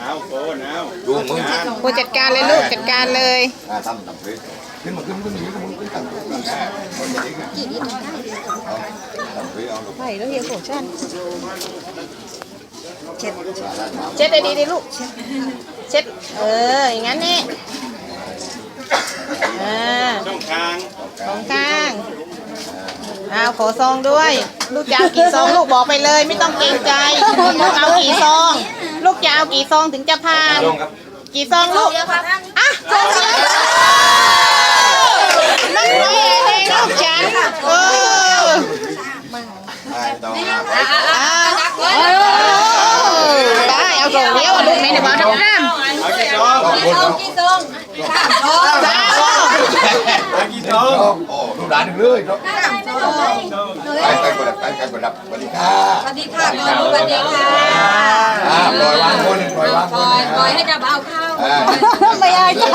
เอาโกนเอา ดูมึง กูจัดการเลยลูกจัดการเลย อ่าทำทำเพลขึ้นมาขึ้นขึ้นขึ้นขึ้นขึ้นกันคนจะดิ้งเอาทำเพลเอาลูก ไปแล้วเฮียโกชันเช็ดเ ช่องกลางสองข้างเอาขอซองด้วย ลูกจะเอากี่ซองลูกบอกไปเลย ไม่ต้องเกรงใจลูกเอากี่ซอง ลูกจะเอากี่ซองถึงจะผ่านลงครับกี่ซองลูกอะซองเดียวไม่ไม่เองลูกฉันเออไอ้ต่อมาอะเออได้เอาซองเดียวอะลูกไหนเดี๋ยวบอกน้ำน้ำเอากี่ซองขอบคุณครับสามซอง เอากี่ซอง โอ้ลูก หลานหนึ่งเลยครับไปไปกดดับไปไปกดดับสวัสดีค่ะสวัสดีค่ะก่อนสวัสดีค่ะอ่าปล่อยวางคนปล่อยวางปคล่นอยปล่อยให้จับเอาข้าวอ่าไม่เอาจ้ะ